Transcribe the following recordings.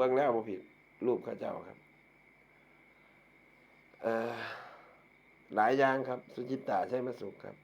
เบิ่งแล้วบ่ผิด รูปข้าเจ้าครับเอ่อหลายอย่างครับ สุจิตตาใช่มาสุขครับ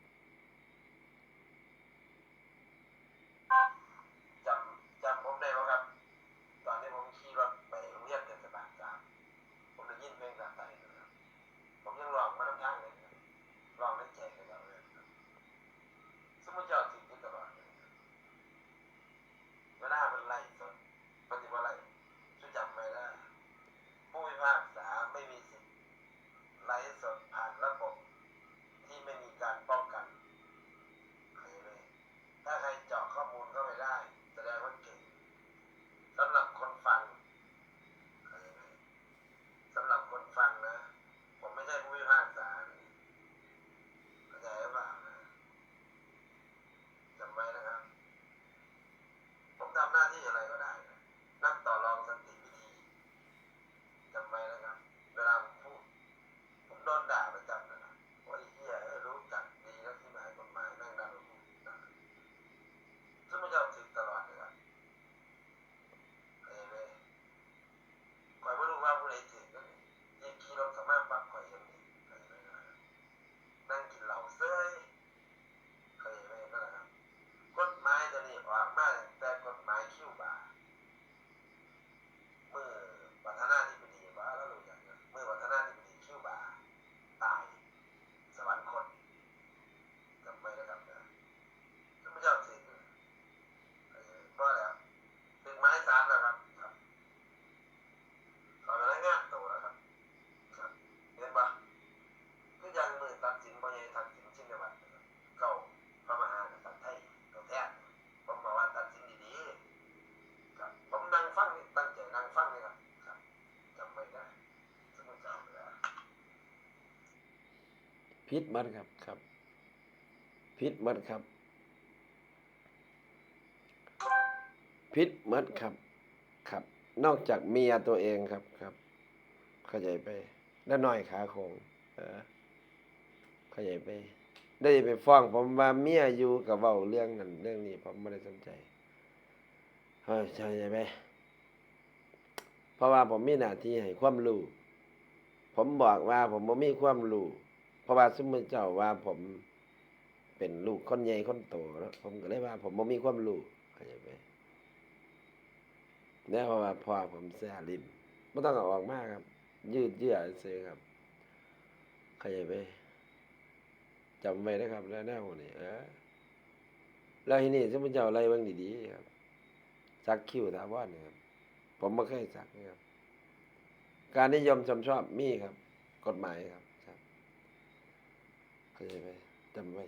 พิษมันครับครับพิษมันครับพิษมันครับ ครับ นอกจากเมียตัวเองครับครับ เข้าใจไปแล้วน้อยขาคงเออเข้าใจไป ได้ไปฟ้องผมว่าเมียอยู่กับเว้าเรื่องนั้นเรื่องนี้ผมไม่ได้สนใจเฮ้ยเข้าใจไหมเพราะว่าผมมีหน้าที่ให้ความรู้ ผมบอกว่าผมบ่มีความรู้ เพราะว่าสมมติเจ้าว่าผมเป็นลูกคนใหญ่คนโตแล้วผมก็เลยว่า ผมบ่มีความรู้เข้าใจไหมแล้วเพราะว่าพ่อผมแซ่ลิ้นบ่ต้องเอาออกมากครับ ยืดเยื้อซื่อครับเข้าใจไหมจำไว้นะครับ แล้วแน่วนี้เออแล้วทีนี้สมมุติเจ้าอะไรบิ่งดีๆครับสักคิ้วถาวรนี่ครับผมบ่เคยสักนะครับ การนิยมชมชอบมีครับ กฎหมายครับ เข้าใจไหมจำไม่